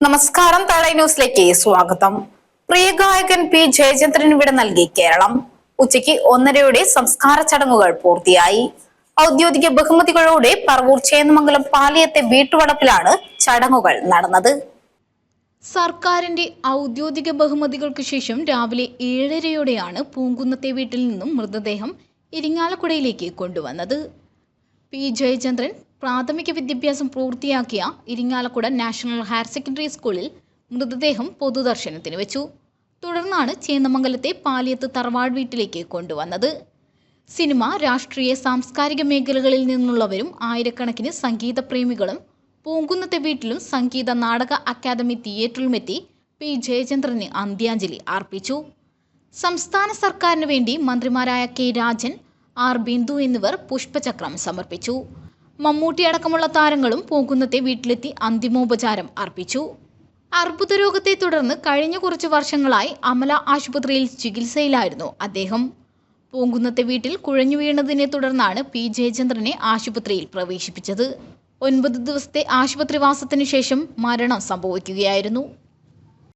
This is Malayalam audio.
നമസ്കാരം തളൈ ന്യൂസിലേക്ക് സ്വാഗതം. പ്രിയ ഗായകൻ പി. ജയചന്ദ്രൻ വിട നൽകി കേരളം. ഉച്ചയ്ക്ക് ഒന്നരയോടെ സംസ്കാര ചടങ്ങുകൾ പൂർത്തിയായി. ഔദ്യോഗിക ബഹുമതികളോടെ പറവൂർ ചേന്നമംഗലം പാലിയത്തെ വീട്ടുവളപ്പിലാണ് ചടങ്ങുകൾ നടന്നത്. സർക്കാരിന്റെ ഔദ്യോഗിക ബഹുമതികൾക്ക് ശേഷം രാവിലെ ഏഴരയോടെയാണ് പൂങ്കുന്നത്തെ വീട്ടിൽ നിന്നും മൃതദേഹം ഇരിങ്ങാലക്കുടയിലേക്ക് കൊണ്ടുവന്നത്. പി. ജയചന്ദ്രൻ പ്രാഥമിക വിദ്യാഭ്യാസം പൂർത്തിയാക്കിയ ഇരിങ്ങാലക്കുട നാഷണൽ ഹയർ സെക്കൻഡറി സ്കൂളിൽ മൃതദേഹം പൊതുദർശനത്തിന് വെച്ചു. തുടർന്നാണ് ചേന്നമംഗലത്തെ പാലിയത്ത് തറവാട് വീട്ടിലേക്ക് കൊണ്ടുവന്നത്. സിനിമ രാഷ്ട്രീയ സാംസ്കാരിക മേഖലകളിൽ നിന്നുള്ളവരും ആയിരക്കണക്കിന് സംഗീത പ്രേമികളും പൂങ്കുന്നത്തെ വീട്ടിലും സംഗീത നാടക അക്കാദമി തിയേറ്ററിലുമെത്തി പി. ജയചന്ദ്രന് അന്ത്യാഞ്ജലി അർപ്പിച്ചു. സംസ്ഥാന സർക്കാരിന് വേണ്ടി മന്ത്രിമാരായ കെ. രാജൻ ആർ. ബിന്ദു എന്നിവർ പുഷ്പചക്രം സമർപ്പിച്ചു. മമ്മൂട്ടി അടക്കമുള്ള താരങ്ങളും പൂങ്കുന്നത്തെ വീട്ടിലെത്തി അന്തിമോപചാരം അർപ്പിച്ചു. അർബുദ രോഗത്തെ തുടർന്ന് കഴിഞ്ഞ കുറച്ച് വർഷങ്ങളായി അമല ആശുപത്രിയിൽ ചികിത്സയിലായിരുന്നു അദ്ദേഹം. പൂങ്കുന്നത്തെ വീട്ടിൽ കുഴഞ്ഞു വീണതിനെ തുടർന്നാണ് പി. ജയചന്ദ്രനെ ആശുപത്രിയിൽ പ്രവേശിപ്പിച്ചത്. ഒൻപത് ദിവസത്തെ ആശുപത്രിവാസത്തിനു ശേഷം മരണം സംഭവിക്കുകയായിരുന്നു.